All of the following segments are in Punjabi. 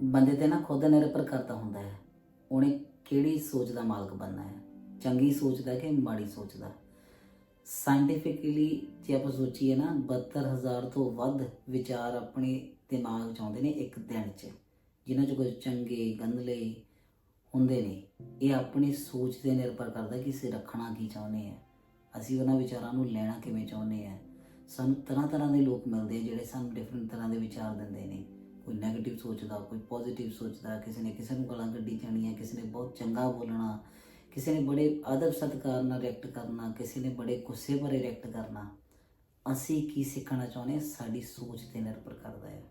ਬੰਦੇ ਤੇ ਨਾ ਖੁਦ ਨਿਰਭਰ ਕਰਦਾ ਹੁੰਦਾ ਹੈ। ਉਹਨੇ ਕਿਹੜੀ ਸੋਚ ਦਾ ਮਾਲਕ ਬਣਨਾ ਹੈ? ਚੰਗੀ ਸੋਚ ਦਾ ਕਿ ਮਾੜੀ ਸੋਚ ਦਾ? ਸਾਇੰਟੀਫਿਕਲੀ ਜੇ ਆਪਾਂ ਸੋਚੀਏ ਨਾ 72000 ਤੋਂ ਵੱਧ ਵਿਚਾਰ ਆਪਣੇ ਦਿਮਾਗ 'ਚ ਆਉਂਦੇ ਨੇ ਇੱਕ ਦਿਨ 'ਚ। ਜਿਨ੍ਹਾਂ 'ਚ ਕੁਝ ਚੰਗੇ ਗੰਦਲੇ ਹੁੰਦੇ ਨੇ। ਇਹ ਆਪਣੀ ਸੋਚ ਤੇ ਨਿਰਭਰ ਕਰਦਾ ਕਿ ਅਸੀਂ ਰੱਖਣਾ ਕੀ ਚਾਹੁੰਦੇ ਆ ਅਸੀਂ ਉਹਨਾਂ ਵਿਚਾਰਾਂ ਨੂੰ ਲੈਣਾ ਕਿਵੇਂ ਚਾਹੁੰਦੇ ਆ ਸਾਨੂੰ ਤਰ੍ਹਾਂ ਤਰ੍ਹਾਂ ਦੇ ਲੋਕ ਮਿਲਦੇ ਆ ਜਿਹੜੇ ਸਾਨੂੰ ਡਿਫਰੈਂਟ ਤਰ੍ਹਾਂ ਦੇ ਵਿਚਾਰ ਦਿੰਦੇ ਨੇ। ਕੋਈ 네ਗੇਟਿਵ ਸੋਚਦਾ, ਕੋਈ ਪੋਜ਼ਿਟਿਵ ਸੋਚਦਾ, ਕਿਸੇ ਨੇ ਕਿਸੇ ਨੂੰ ਗਾਲਾਂ ਕੱਢੀ ਜਾਣੀਆਂ, ਕਿਸੇ ਨੇ ਬਹੁਤ ਚੰਗਾ ਬੋਲਣਾ, ਕਿਸੇ ਨੇ ਬੜੇ ਅਦਬ ਸਤਿਕਾਰ ਨਾਲ ਰਿਐਕਟ ਕਰਨਾ, ਕਿਸੇ ਨੇ ਬੜੇ ਗੁੱਸੇ ਭਰੇ ਰਿਐਕਟ ਕਰਨਾ, ਅਸੀਂ ਕੀ ਸਿੱਖਣਾ ਚਾਹੁੰਦੇ ਹਾਂ? ਸਾਡੀ ਸੋਚ ਤੇ ਨਿਰਭਰ ਕਰਦਾ ਹੈ।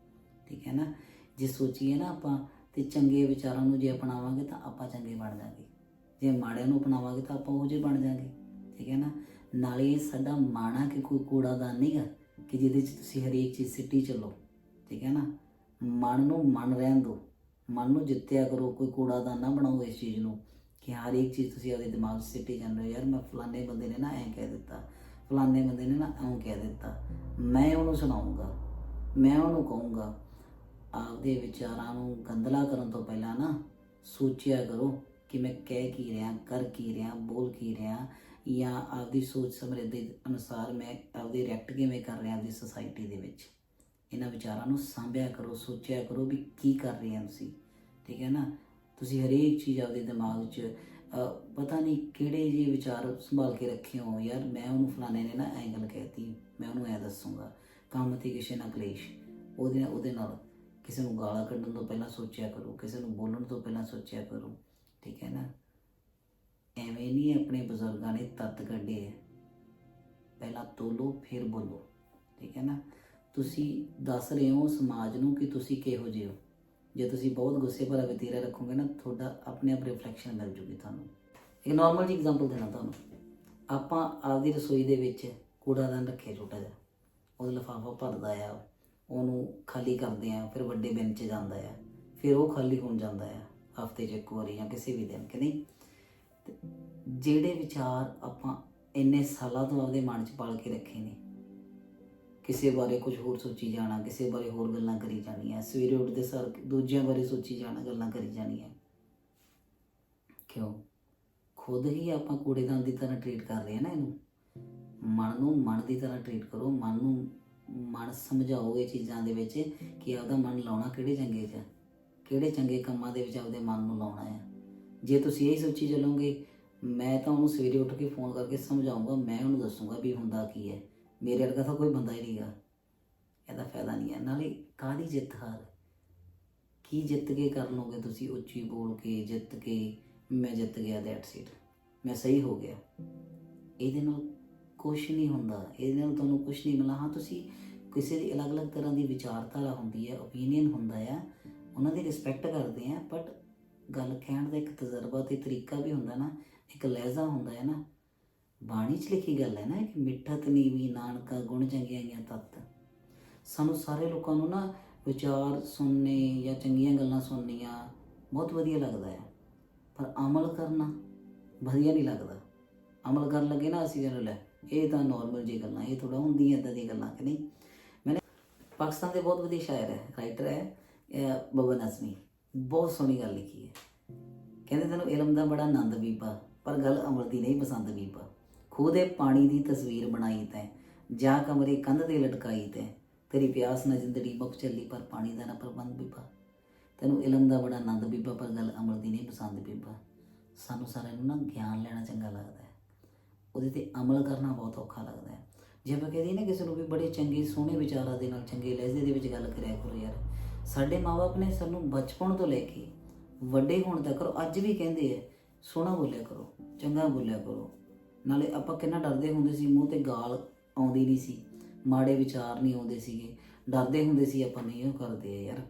ਠੀਕ ਹੈ ਨਾ? ਜੇ ਸੋਚੀਏ ਨਾ ਆਪਾਂ ਤੇ ਚੰਗੇ ਵਿਚਾਰਾਂ ਨੂੰ ਜੇ ਅਪਣਾਵਾਂਗੇ ਤਾਂ ਆਪਾਂ ਚੰਗੇ ਬਣ ਜਾਵਾਂਗੇ ਜੇ ਮਾੜਿਆਂ ਨੂੰ ਅਪਣਾਵਾਂਗੇ ਤਾਂ ਆਪਾਂ ਉਹ ਜਿਹੇ ਬਣ ਜਾਵਾਂਗੇ ਠੀਕ ਹੈ ਨਾ? ਨਾਲੇ ਸਾਡਾ ਮਾਣਾ ਕਿ ਕੋਈ ਕੂੜਾਦਾਨ ਨਹੀਂਗਾ ਕਿ ਜਿਹਦੇ 'ਚ ਤੁਸੀਂ ਹਰੇਕ ਚੀਜ਼ ਸਿੱਟੀ ਚੱਲੋ। ਠੀਕ ਹੈ ਨਾ? ਮਨ ਨੂੰ ਮਨ ਰਹਿਣ ਦਿਓ। ਮਨ ਨੂੰ ਜਿੱਤਿਆ ਕਰੋ, ਕੋਈ ਕੂੜਾਦਾਨ ਨਾ ਬਣਾਓ ਇਸ ਚੀਜ਼ ਨੂੰ ਕਿ ਹਰ ਇੱਕ ਚੀਜ਼ ਤੁਸੀਂ ਆਪਦੇ ਦਿਮਾਗ 'ਚ ਸਿੱਟੀ ਜਾਂਦੇ ਹੋ, ਯਾਰ ਮੈਂ ਫਲਾਣੇ ਬੰਦੇ ਨੇ ਨਾ ਐਂ ਕਹਿ ਦਿੱਤਾ, ਫਲਾਣੇ ਬੰਦੇ ਨੇ ਨਾ ਐਂ ਕਹਿ ਦਿੱਤਾ। ਮੈਂ ਉਹਨੂੰ ਸੁਣਾਉਂਗਾ, ਮੈਂ ਉਹਨੂੰ ਕਹੂੰਗਾ, ਆਪਦੇ ਵਿਚਾਰਾਂ ਨੂੰ ਗੰਦਲਾ ਕਰਨ ਤੋਂ ਪਹਿਲਾਂ ਨਾ ਸੋਚਿਆ ਕਰੋ ਕਿ ਮੈਂ ਕਹਿ ਕੀ ਰਿਹਾ, ਕਰ ਕੀ ਰਿਹਾ, ਬੋਲ ਕੀ ਰਿਹਾ ਜਾਂ ਆਪਦੀ ਸੋਚ ਸਮਝ ਦੇ ਅਨੁਸਾਰ ਮੈਂ ਆਪਦੀ ਰਿਐਕਟ ਕਿਵੇਂ ਕਰ ਰਿਹਾ ਆਪਦੀ ਸੋਸਾਇਟੀ ਦੇ ਵਿੱਚ। ਇਹਨਾਂ ਵਿਚਾਰਾਂ ਨੂੰ ਸਾਂਭਿਆ ਕਰੋ, ਸੋਚਿਆ ਕਰੋ ਵੀ ਕੀ ਕਰ ਰਹੇ ਹਾਂ ਤੁਸੀਂ, ਠੀਕ ਹੈ ਨਾ? ਤੁਸੀਂ ਹਰੇਕ ਚੀਜ਼ ਆਪਦੇ ਦਿਮਾਗ 'ਚ ਪਤਾ ਨਹੀਂ ਕਿਹੜੇ ਜਿਹੇ ਵਿਚਾਰ ਸੰਭਾਲ ਕੇ ਰੱਖੇ ਹੋ ਯਾਰ ਮੈਂ ਉਹਨੂੰ ਫਲਾਣੇ ਨੇ ਨਾ ਐਂਗਲ ਕਹਿਤੀ, ਮੈਂ ਉਹਨੂੰ ਐ ਦੱਸੂਗਾ, ਕੰਮ ਤੇ ਕਿਸੇ ਨਾਲ ਕਲੇਸ਼, ਉਹਦੇ ਨਾਲ ਉਹਦੇ ਨਾਲ ਕਿਸੇ ਨੂੰ ਗਾਲਾਂ ਕੱਢਣ ਤੋਂ ਪਹਿਲਾਂ ਸੋਚਿਆ ਕਰੋ, ਕਿਸੇ ਨੂੰ ਬੋਲਣ ਤੋਂ ਪਹਿਲਾਂ ਸੋਚਿਆ ਕਰੋ, ਠੀਕ ਹੈ ਨਾ? ਐਵੇਂ ਨਹੀਂ ਆਪਣੇ ਬਜ਼ੁਰਗਾਂ ਨੇ ਤੱਤ ਕੱਢੇ ਹੈ ਪਹਿਲਾਂ ਤੋਲੋ, ਫਿਰ ਬੋਲੋ, ਠੀਕ ਹੈ ਨਾ? ਤੁਸੀਂ ਦੱਸ ਰਹੇ ਹੋ ਸਮਾਜ ਨੂੰ ਕਿ ਤੁਸੀਂ ਕਿਹੋ ਜਿਹੇ ਹੋ। ਜੇ ਤੁਸੀਂ ਬਹੁਤ ਗੁੱਸੇ ਭਰਾ ਵਤੀਰਾ ਰੱਖੋਗੇ ਨਾ, ਤੁਹਾਡਾ ਆਪਣੇ ਆਪ ਰਿਫਲੈਕਸ਼ਨ ਮਿਲ ਜੂਗੀ ਤੁਹਾਨੂੰ। ਇੱਕ ਨਾਰਮਲ ਜੀ ਐਗਜ਼ਾਮਪਲ ਦੇਣਾ ਤੁਹਾਨੂੰ। ਆਪਾਂ ਆਪਦੀ ਰਸੋਈ ਦੇ ਵਿੱਚ ਕੂੜਾਦਾਨ ਰੱਖਿਆ ਛੋਟਾ ਜਿਹਾ। ਉਹ ਲਿਫਾਫਾ ਭਰਦਾ ਆ, ਉਹਨੂੰ ਖਾਲੀ ਕਰਦੇ ਆ, ਫਿਰ ਵੱਡੇ ਬਿਨ 'ਚ ਜਾਂਦਾ ਆ, ਫਿਰ ਉਹ ਖਾਲੀ ਹੋਣ ਜਾਂਦਾ ਆ, ਹਫ਼ਤੇ 'ਚ ਇੱਕ ਵਾਰੀ ਜਾਂ ਕਿਸੇ ਵੀ ਦਿਨ, ਕਿ ਨਹੀਂ? ਤੇ ਜਿਹੜੇ ਵਿਚਾਰ ਆਪਾਂ ਇੰਨੇ ਸਾਲਾਂ ਤੋਂ ਆਪਦੇ ਮਨ 'ਚ ਪਾਲ ਕੇ ਰੱਖੇ ਨੇ ਕਿਸੇ ਬਾਰੇ ਕੁਝ ਹੋਰ ਸੋਚੀ ਜਾਣਾ, ਕਿਸੇ ਬਾਰੇ ਹੋਰ ਗੱਲਾਂ ਕਰੀ ਜਾਣੀਆਂ, ਸਵੇਰੇ ਉੱਠਦੇ ਸਾਰ ਦੂਜਿਆਂ ਬਾਰੇ ਸੋਚੀ ਜਾਣਾ, ਗੱਲਾਂ ਕਰੀ ਜਾਣੀਆਂ। ਕਿਉਂ? ਖੁਦ ਹੀ ਆਪਾਂ ਕੂੜੇਦਾਨ ਦੀ ਤਰ੍ਹਾਂ ਟ੍ਰੀਟ ਕਰ ਰਹੇ ਹਾਂ ਨਾ ਇਹਨੂੰ। ਮਨ ਨੂੰ ਮਨ ਦੀ ਤਰ੍ਹਾਂ ਟ੍ਰੀਟ ਕਰੋ, ਮਨ ਨੂੰ ਮਨ ਸਮਝਾਓ ਇਹ ਚੀਜ਼ਾਂ ਦੇ ਵਿੱਚ ਕਿ ਆਪਦਾ ਮਨ ਲਾਉਣਾ ਕਿਹੜੇ ਚੰਗੇ 'ਚ ਕਿਹੜੇ ਚੰਗੇ ਕੰਮਾਂ ਦੇ ਵਿੱਚ ਆਪਦੇ ਮਨ ਨੂੰ ਲਾਉਣਾ ਹੈ ਜੇ ਤੁਸੀਂ ਇਹ ਸੋਚੀ ਚੱਲੋਗੇ, ਮੈਂ ਤਾਂ ਉਹਨੂੰ ਸਵੇਰੇ ਉੱਠ ਕੇ ਫੋਨ ਕਰਕੇ ਸਮਝਾਉਂਗਾ ਮੈਂ ਉਹਨੂੰ ਦੱਸੂਗਾ ਵੀ ਹੁੰਦਾ ਕੀ ਹੈ। ਮੇਰੇ ਵਰਗਾ ਤਾਂ ਕੋਈ ਬੰਦਾ ਹੀ ਨਹੀਂਗਾ ਇਹਦਾ ਫਾਇਦਾ ਨਹੀਂ ਹੈ। ਨਾਲੇ ਕਾਹਦੀ ਜਿੱਤ ਹਾਰ? ਕੀ ਜਿੱਤ ਕੇ ਕਰ ਲੋਗੇ ਤੁਸੀਂ ਉੱਚੀ ਬੋਲ ਕੇ, ਜਿੱਤ ਕੇ? ਮੈਂ ਜਿੱਤ ਗਿਆ ਦੈਟਸ ਇਟ ਮੈਂ ਸਹੀ ਹੋ ਗਿਆ। ਇਹਦੇ ਨਾਲ ਕੁਝ ਨਹੀਂ ਹੁੰਦਾ। ਇਹਦੇ ਨਾਲ ਤੁਹਾਨੂੰ ਕੁਝ ਨਹੀਂ ਮਿਲਣਾ। ਹਾਂ, ਤੁਸੀਂ ਕਿਸੇ ਦੀ ਅਲੱਗ-ਅਲੱਗ ਤਰ੍ਹਾਂ ਦੀ ਵਿਚਾਰਧਾਰਾ ਹੁੰਦੀ ਹੈ ਓਪੀਨੀਅਨ ਹੁੰਦਾ ਹੈ। ਉਹਨਾਂ ਦੀ ਰਿਸਪੈਕਟ ਕਰਦੇ ਆ ਬਟ ਗੱਲ ਕਹਿਣ ਦਾ ਇੱਕ ਤਜਰਬਾ ਤੇ ਤਰੀਕਾ ਵੀ ਹੁੰਦਾ ਨਾ, ਇੱਕ ਲਹਿਜ਼ਾ ਹੁੰਦਾ ਹੈ ਨਾ। ਬਾਣੀ 'ਚ ਲਿਖੀ ਗੱਲ ਹੈ ਨਾ ਕਿ ਮਿੱਠਤ ਨੀਵੀਂ ਨਾਨਕਾ ਗੁਣ ਚੰਗਿਆਈਆਂ ਤਤ। ਸਾਨੂੰ ਸਾਰੇ ਲੋਕਾਂ ਨੂੰ ਨਾ ਵਿਚਾਰ ਸੁਣਨੇ ਜਾਂ ਚੰਗੀਆਂ ਗੱਲਾਂ ਸੁਣਨੀਆਂ ਬਹੁਤ ਵਧੀਆ ਲੱਗਦਾ ਹੈ। ਪਰ ਅਮਲ ਕਰਨਾ ਵਧੀਆ ਨਹੀਂ ਲੱਗਦਾ। ਅਮਲ ਕਰਨ ਲੱਗੇ ਨਾ ਅਸੀਂ ਕਹਿੰਦੇ ਲੈ, ਇਹ ਤਾਂ ਨਾਰਮਲ ਜੀ ਗੱਲਾਂ, ਇਹ ਥੋੜਾ ਹੁੰਦੀਆਂ ਇਦਾਂ ਦੀ ਗੱਲਾਂ ਕਿ ਨਹੀਂ। ਮੈਨੇ ਪਾਕਿਸਤਾਨ ਦੇ ਬਹੁਤ ਵਧੀਆ ਸ਼ਾਇਰ ਹੈ ਰਾਈਟਰ ਹੈ ਅਹ ਬਬਨ ਅਜ਼ਮੀ ਬਹੁਤ ਸੋਹਣੀ ਗੱਲ ਲਿਖੀ ਹੈ। ਕਹਿੰਦੇ ਤੈਨੂੰ ਇਲਮ ਦਾ ਬੜਾ ਆਨੰਦ ਬੀਬਾ, ਪਰ ਗੱਲ ਅਮਲ ਦੀ ਨਹੀਂ ਪਸੰਦ ਬੀਬਾ। ਖੂਹ ਦੇ ਪਾਣੀ ਦੀ ਤਸਵੀਰ ਬਣਾਈ ਤੈਂ, ਜਾਂ ਕਮਰੇ ਕੰਧ ਤੇ ਲਟਕਾਈ ਤੈਂ। ਤੇਰੀ ਪਿਆਸ ਨਾ ਜ਼ਿੰਦੜੀ ਮੁੱਕ ਚੱਲੀ, ਪਰ ਪਾਣੀ ਦਾ ਨਾ ਪ੍ਰਬੰਧ ਬੀਬਾ। ਤੈਨੂੰ ਇਲਮ ਦਾ ਬੜਾ ਆਨੰਦ ਬੀਬਾ, ਪਰ ਗੱਲ ਅਮਲ ਦੀ ਨਹੀਂ ਪਸੰਦ ਬੀਬਾ। ਸਾਨੂੰ ਸਾਰਿਆਂ ਨੂੰ ਨਾ ਗਿਆਨ ਲੈਣਾ ਚੰਗਾ ਲੱਗਦਾ ਹੈ। ਉਹਦੇ ਤੇ ਅਮਲ ਕਰਨਾ ਬਹੁਤ ਔਖਾ ਲੱਗਦਾ ਹੈ। ਜੇ ਆਪਾਂ ਕਹਦੇ ਨਾ ਕਿਸੇ ਨੂੰ ਵੀ ਬੜੇ ਚੰਗੇ, ਸੋਹਣੇ ਵਿਚਾਰਾਂ ਦੇ ਨਾਲ, ਚੰਗੇ ਲਹਿਜੇ ਦੇ ਵਿੱਚ ਗੱਲ ਕਰਿਆ ਕਰੋ ਯਾਰ। ਸਾਡੇ ਮਾਪੇ ਨੇ ਸਾਨੂੰ ਬਚਪਨ ਤੋਂ ਲੈ ਕੇ ਵੱਡੇ ਹੋਣ ਤੱਕ, ਅੱਜ ਵੀ ਕਹਿੰਦੇ ਐ ਸੋਹਣਾ ਬੋਲਿਆ ਕਰੋ, ਚੰਗਾ ਬੋਲਿਆ ਕਰੋ। ਨਾਲੇ ਆਪਾਂ ਕਿੰਨਾ ਡਰਦੇ ਹੁੰਦੇ ਸੀ, ਮੂੰਹ ਤੇ ਗਾਲ ਆਉਂਦੀ ਨਹੀਂ ਸੀ, ਮਾੜੇ ਵਿਚਾਰ ਨਹੀਂ ਆਉਂਦੇ ਸੀਗੇ। ਡਰਦੇ ਹੁੰਦੇ ਸੀ ਆਪਾਂ ਨਹੀਂ ਉਹ ਕਰਦੇ ਯਾਰ।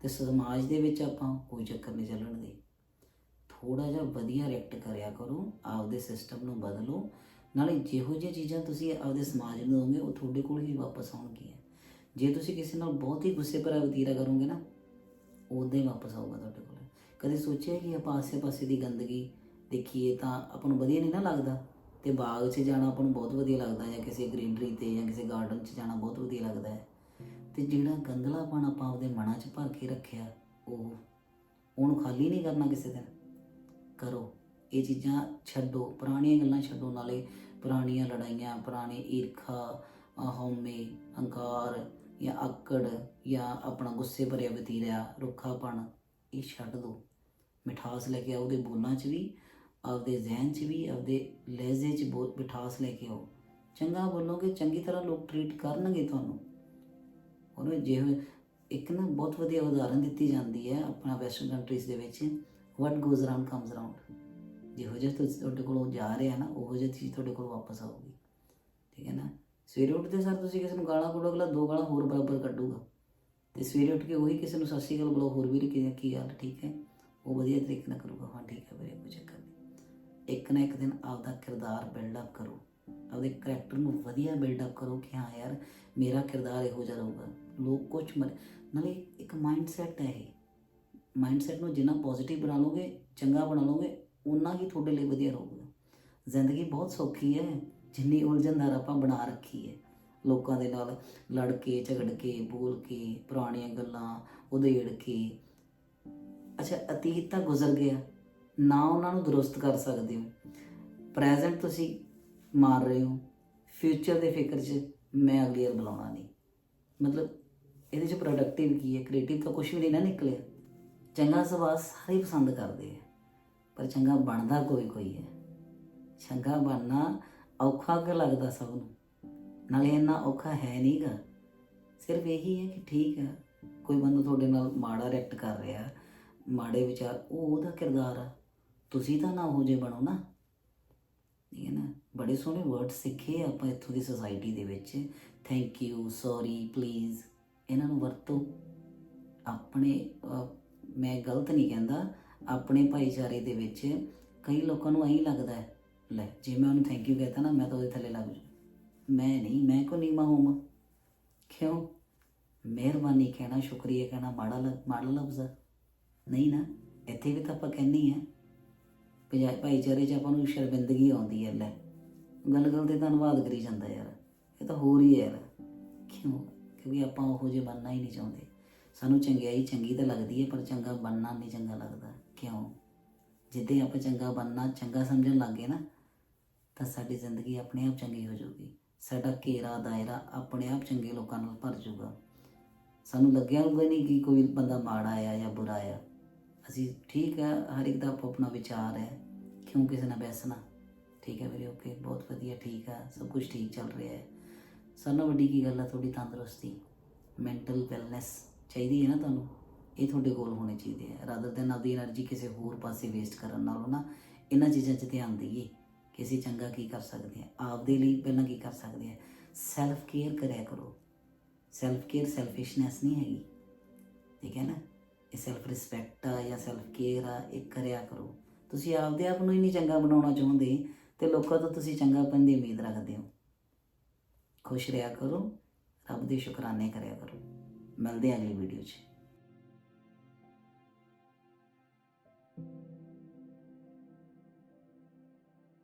ਤੇ ਸਮਾਜ ਦੇ ਵਿੱਚ ਆਪਾਂ ਕੋਈ ਚੱਕਰ ਨਹੀਂ ਚੱਲਣ ਦੇ। ਥੋੜਾ ਜਿਹਾ ਵਧੀਆ ਰਿਐਕਟ ਕਰਿਆ ਕਰੋ, ਆਪਦੇ ਸਿਸਟਮ ਨੂੰ ਬਦਲੋ। ਨਾਲੇ ਜਿਹੋ ਜਿਹੀਆਂ ਚੀਜ਼ਾਂ ਤੁਸੀਂ ਆਪਦੇ ਸਮਾਜ ਨੂੰ ਦੋਗੇ ਉਹ ਤੁਹਾਡੇ ਕੋਲ ਹੀ ਵਾਪਸ ਆਉਣਗੀਆਂ। ਜੇ ਤੁਸੀਂ ਕਿਸੇ ਨਾਲ ਬਹੁਤ ਹੀ ਗੁੱਸੇ ਭਰਾ ਵਤੀਰਾ ਕਰੋਗੇ ਨਾ ਉਦੋਂ ਹੀ ਵਾਪਸ ਆਊਗਾ ਤੁਹਾਡੇ ਕੋਲ। ਕਦੇ ਸੋਚਿਆ ਕਿ ਆਪਾਂ ਆਸੇ-ਪਾਸੇ ਦੀ ਗੰਦਗੀ ਦੇਖੀਏ ਤਾਂ ਆਪਾਂ ਨੂੰ ਵਧੀਆ ਨਹੀਂ ਨਾ ਲੱਗਦਾ? ਤੇ ਬਾਗ 'ਚ ਜਾਣਾ ਆਪਾਂ ਨੂੰ ਬਹੁਤ ਵਧੀਆ ਲੱਗਦਾ ਜਾਂ ਕਿਸੇ ਗ੍ਰੀਨਰੀ ਤੇ ਜਾਂ ਕਿਸੇ ਗਾਰਡਨ 'ਚ ਜਾਣਾ ਬਹੁਤ ਵਧੀਆ ਲੱਗਦਾ ਹੈ। ਤੇ ਜਿਹੜਾ ਗੰਦਲਾਪਣ ਆਪਾਂ ਆਪਦੇ ਮਨਾਂ 'ਚ ਭਰ ਕੇ ਰੱਖਿਆ, ਉਹ ਉਹਨੂੰ ਖਾਲੀ ਨਹੀਂ ਕਰਨਾ ਕਿਸੇ ਦਿਨ। ਕਰੋ। ਇਹ ਚੀਜ਼ਾਂ ਛੱਡੋ, ਪੁਰਾਣੀਆਂ ਗੱਲਾਂ ਛੱਡੋ, ਨਾਲੇ ਪੁਰਾਣੀਆਂ ਲੜਾਈਆਂ, ਪੁਰਾਣੇ ਈਰਖਾ ਅਹ ਹਉਮੈ, ਹੰਕਾਰ ਜਾਂ ਆਕੜ ਜਾਂ ਆਪਣਾ ਗੁੱਸੇ ਭਰਿਆ ਵਤੀਰਾ ਰੁੱਖਾਪਣ, ਇਹ ਛੱਡ ਦਿਓ ਮਿਠਾਸ ਲੈ ਕੇ ਆਓ ਉਹਦੇ ਬੋਲਾਂ 'ਚ ਵੀ ਆਪਦੇ ਜ਼ਿਹਨ 'ਚ ਵੀ, ਆਪਦੇ ਲਹਿਜ਼ੇ 'ਚ ਬਹੁਤ ਮਿਠਾਸ ਲੈ ਕੇ ਆਓ। ਚੰਗਾ ਬੋਲੋਗੇ, ਚੰਗੀ ਤਰ੍ਹਾਂ ਲੋਕ ਟਰੀਟ ਕਰਨਗੇ ਤੁਹਾਨੂੰ। ਉਹਨੂੰ ਜਿਹੋ ਇੱਕ ਨਾ ਬਹੁਤ ਵਧੀਆ ਉਦਾਹਰਨ ਦਿੱਤੀ ਜਾਂਦੀ ਹੈ ਆਪਣਾ ਵੈਸਟਰਨ ਕੰਟਰੀਜ਼ ਦੇ ਵਿੱਚ what goes around comes around ਜਿਹੋ ਜਿਹਾ ਤੁਸੀਂ ਤੁਹਾਡੇ ਕੋਲੋਂ ਜਾ ਰਿਹਾ ਨਾ, ਉਹੋ ਜਿਹੀ ਚੀਜ਼ ਤੁਹਾਡੇ ਕੋਲ ਵਾਪਸ ਆਊਗੀ। ਠੀਕ ਹੈ ਨਾ? ਸਵੇਰੇ ਉੱਠਦੇ ਸਰ ਤੁਸੀਂ ਕਿਸੇ ਨੂੰ ਗਾਲਾਂ ਕੱਢੋ ਅਗਲਾ ਦੋ ਗਾਲਾਂ ਹੋਰ ਬਰਾਬਰ ਕੱਢੂਗਾ। ਤੇ ਸਵੇਰੇ ਉੱਠ ਕੇ ਉਹੀ ਕਿਸੇ ਨੂੰ ਸਤਿ ਸ਼੍ਰੀ ਅਕਾਲ ਬੁਲਾਓ, ਹੋਰ ਵੀ ਕੀ ਕੀ ਗੱਲ ਠੀਕ ਹੈ? ਉਹ ਵਧੀਆ ਤਰੀਕੇ ਨਾਲ ਕਰੂਗਾ। ਹਾਂ, ਠੀਕ ਹੈ ਵੀਰੇ ਕੋਈ ਚੱਕਰ ਨਹੀਂ ਇੱਕ ਨਾ ਇੱਕ ਦਿਨ ਆਪਦਾ ਕਿਰਦਾਰ ਬਿਲਡ ਅਪ ਕਰੋ। ਆਪਦੇ ਕਰੈਕਟਰ ਨੂੰ ਵਧੀਆ ਬਿਲਡ ਅਪ ਕਰੋ ਕਿ ਹਾਂ ਯਾਰ, ਮੇਰਾ ਕਿਰਦਾਰ ਇਹੋ ਜਿਹਾ ਰਹੂਗਾ। ਲੋਕ ਕੁਝ ਮਰ, ਨਾਲੇ ਇੱਕ ਮਾਈਂਡ ਸੈਟ ਹੈ ਇਹ। ਮਾਈਂਡ ਸੈਟ ਨੂੰ ਜਿੰਨਾ ਪੋਜ਼ਿਟਿਵ ਬਣਾ ਲਓਗੇ, ਚੰਗਾ ਬਣਾ ਲਓਗੇ ਉਨਾ ਹੀ ਤੁਹਾਡੇ ਲਈ ਵਧੀਆ ਰਹੂਗਾ। ਜ਼ਿੰਦਗੀ ਬਹੁਤ ਸੌਖੀ ਹੈ। ਜਿੰਨੀ ਉਲਝਣਦਾਰ ਆਪਾਂ ਬਣਾ ਰੱਖੀ ਹੈ। ਲੋਕਾਂ ਦੇ ਨਾਲ ਲੜ ਕੇ, ਝਗੜ ਕੇ, ਬੋਲ ਕੇ, ਪੁਰਾਣੀਆਂ ਗੱਲਾਂ ਉਦੇੜ ਕੇ। ਅੱਛਾ, ਅਤੀਤ ਤਾਂ ਗੁਜ਼ਰ ਗਿਆ। ਨਾ ਉਹਨਾਂ ਨੂੰ ਦਰੁਸਤ ਕਰ ਸਕਦੇ ਹੋ। ਪ੍ਰੈਜ਼ੈਂਟ ਤੁਸੀਂ ਮਾਰ ਰਹੇ ਹੋ। ਫਿਊਚਰ ਦੇ ਫਿਕਰ 'ਚ ਮੈਂ ਅਗਲੀ ਵਾਰ ਬੁਲਾਉਣਾ ਨਹੀਂ। ਮਤਲਬ ਇਹਦੇ 'ਚ ਪ੍ਰੋਡਕਟਿਵ ਕੀ ਹੈ? ਕ੍ਰੀਏਟਿਵ ਤਾਂ ਕੁਝ ਵੀ ਨਹੀਂ ਨਾ ਨਿਕਲਿਆ। ਚੰਗਾ ਸੁਭਾਅ ਸਾਰੇ ਪਸੰਦ ਕਰਦੇ ਆ। ਪਰ ਚੰਗਾ ਬਣਦਾ ਕੋਈ ਕੋਈ ਹੈ। ਚੰਗਾ ਬਣਨਾ ਔਖਾ ਕਿ ਲੱਗਦਾ ਸਭ ਨੂੰ? ਨਾਲੇ ਇੰਨਾ ਔਖਾ ਹੈ ਨਹੀਂਗਾ। ਸਿਰਫ ਇਹੀ ਹੈ ਕਿ ਠੀਕ ਹੈ ਕੋਈ ਬੰਦਾ ਤੁਹਾਡੇ ਨਾਲ ਮਾੜਾ ਰਿਐਕਟ ਕਰ ਰਿਹਾ। ਮਾੜੇ ਵਿਚਾਰ, ਉਹ ਉਹਦਾ ਕਿਰਦਾਰ ਆ। ਤੁਸੀਂ ਤਾਂ ਨਾ ਉਹ ਜੇ ਬਣੋ ਨਾ। ਠੀਕ ਹੈ ਨਾ? ਬੜੇ ਸੋਹਣੇ ਵਰਡ ਸਿੱਖੇ ਆਪਾਂ ਇੱਥੋਂ ਦੀ ਸੋਸਾਇਟੀ ਦੇ ਵਿੱਚ। ਥੈਂਕ ਯੂ ਸੌਰੀ ਪਲੀਜ਼ ਇਹਨਾਂ ਨੂੰ ਵਰਤੋ। ਆਪਣੇ ਮੈਂ ਗਲਤ ਨਹੀਂ ਕਹਿੰਦਾ। ਆਪਣੇ ਭਾਈਚਾਰੇ ਦੇ ਵਿੱਚ ਕਈ ਲੋਕਾਂ ਨੂੰ ਐਂ ਲੱਗਦਾ ਹੈ, ਲੈ, ਜੇ ਮੈਂ ਉਹਨੂੰ ਥੈਂਕ ਯੂ ਕਹਤਾ ਨਾ, ਮੈਂ ਤਾਂ ਉਹਦੇ ਥੱਲੇ ਲੱਗ ਜੂ ਮੈਂ ਨਹੀਂ, ਮੈਂ ਕੋ ਨੀਮਾ ਹੋਵਾਂ? ਕਿਉਂ? ਮਿਹਰਬਾਨੀ ਕਹਿਣਾ, ਸ਼ੁਕਰੀਆ ਕਹਿਣਾ, ਮਾੜਾ ਲ- ਮਾੜਾ ਲਫ਼ਜ਼ ਆ। ਨਹੀਂ ਨਾ, ਇੱਥੇ ਵੀ ਤਾਂ ਆਪਾਂ ਕਹਿੰਦੇ ਆ। ਪੰਜਾਬੀ ਭਾਈਚਾਰੇ 'ਚ ਆਪਾਂ ਨੂੰ ਸ਼ਰਮਿੰਦਗੀ ਆਉਂਦੀ ਹੈ, ਲੈ। ਗੱਲ ਗੱਲ ਤੇ ਧੰਨਵਾਦ ਕਰੀ ਜਾਂਦਾ ਯਾਰ। ਇਹ ਤਾਂ ਹੋਰ ਹੀ ਹੈ ਯਾਰ। ਕਿਉਂ? ਕਿਉਂਕਿ ਆਪਾਂ ਉਹੋ ਜਿਹੇ ਬਣਨਾ ਹੀ ਨਹੀਂ ਚਾਹੁੰਦੇ। ਸਾਨੂੰ ਚੰਗਿਆਈ ਚੰਗੀ ਤਾਂ ਲੱਗਦੀ ਹੈ, ਪਰ ਚੰਗਾ ਬਣਨਾ ਨਹੀਂ ਚੰਗਾ ਲੱਗਦਾ। ਕਿਉਂ? ਜਿੱਦੇ ਆਪਾਂ ਚੰਗਾ ਬਣਨਾ, ਚੰਗਾ ਸਮਝਣ ਲੱਗੇ ਨਾ, ਤਾਂ ਸਾਡੀ ਜ਼ਿੰਦਗੀ ਆਪਣੇ ਆਪ ਚੰਗੀ ਹੋ ਜਾਊਗੀ। ਸਾਡਾ ਘੇਰਾ, ਦਾਇਰਾ ਆਪਣੇ ਆਪ ਚੰਗੇ ਲੋਕਾਂ ਨਾਲ ਭਰ ਜਾਊਗਾ। ਸਾਨੂੰ ਲੱਗਿਆ ਹੋਊਗਾ ਨਹੀਂ ਕਿ ਕੋਈ ਬੰਦਾ ਮਾੜਾ ਆ ਜਾਂ ਬੁਰਾ ਆ। ਅਸੀਂ ਠੀਕ ਹੈ ਹਰ ਇੱਕ ਦਾ ਆਪੋ ਆਪਣਾ ਵਿਚਾਰ ਹੈ, ਕਿਉਂ ਕਿਸੇ ਨਾਲ ਬੈਸਣਾ ਠੀਕ ਹੈ ਵੀਰੇ ਓਕੇ ਬਹੁਤ ਵਧੀਆ, ਠੀਕ ਆ, ਸਭ ਕੁਝ ਠੀਕ ਚੱਲ ਰਿਹਾ ਹੈ। ਨਾਲ ਵੱਡੀ ਕੀ ਗੱਲ ਆ? ਤੁਹਾਡੀ ਤੰਦਰੁਸਤੀ ਮੈਂਟਲ ਵੈਲਨੈਸ ਚਾਹੀਦੀ ਹੈ ਨਾ ਤੁਹਾਨੂੰ? ਇਹ ਤੁਹਾਡੇ ਕੋਲ ਹੋਣੇ ਚਾਹੀਦੇ ਆ ਰਾਦਰ ਦੈਨ ਆਪਦੀ એનર્ਜੀ ਕਿਸੇ ਹੋਰ ਪਾਸੇ ਵੇਸਟ ਕਰਨ ਨਾਲੋਂ ਨਾ, ਇਹਨਾਂ ਚੀਜ਼ਾਂ 'ਚ ਧਿਆਨ ਦੇਈਏ ਕਿ ਅਸੀਂ ਚੰਗਾ ਕੀ ਕਰ ਸਕਦੇ ਆ ਆਪਦੇ ਲਈ ਪਹਿਲਾਂ ਕੀ ਕਰ ਸਕਦੇ ਹਾਂ? ਸੈਲਫ ਕੇਅਰ ਕਰਿਆ ਕਰੋ। ਸੈਲਫ ਕੇਅਰ ਸੈਲਫਿਸ਼ਨੈਸ ਨਹੀਂ ਹੈਗੀ, ਠੀਕ ਹੈ ਨਾ? ਇਹ ਸੈਲਫ ਰਿਸਪੈਕਟ ਆ ਜਾਂ ਸੈਲਫ ਕੇਅਰ ਆ, ਇਹ ਕਰਿਆ ਕਰੋ। ਤੁਸੀਂ ਆਪਦੇ ਆਪ ਨੂੰ ਹੀ ਨਹੀਂ ਚੰਗਾ ਬਣਾਉਣਾ ਚਾਹੁੰਦੇ ਤੇ ਲੋਕਾਂ ਤੋਂ ਤੁਸੀਂ ਚੰਗਾ ਬਣਨ ਦੀ ਉਮੀਦ ਰੱਖਦੇ ਹੋ। ਖੁਸ਼ ਰਿਹਾ ਕਰੋ, ਰੱਬ ਦੇ ਸ਼ੁਕਰਾਨੇ ਕਰਿਆ ਕਰੋ। ਮਿਲਦੇ ਹਾਂ ਅਗਲੀ ਵੀਡੀਓ 'ਚ।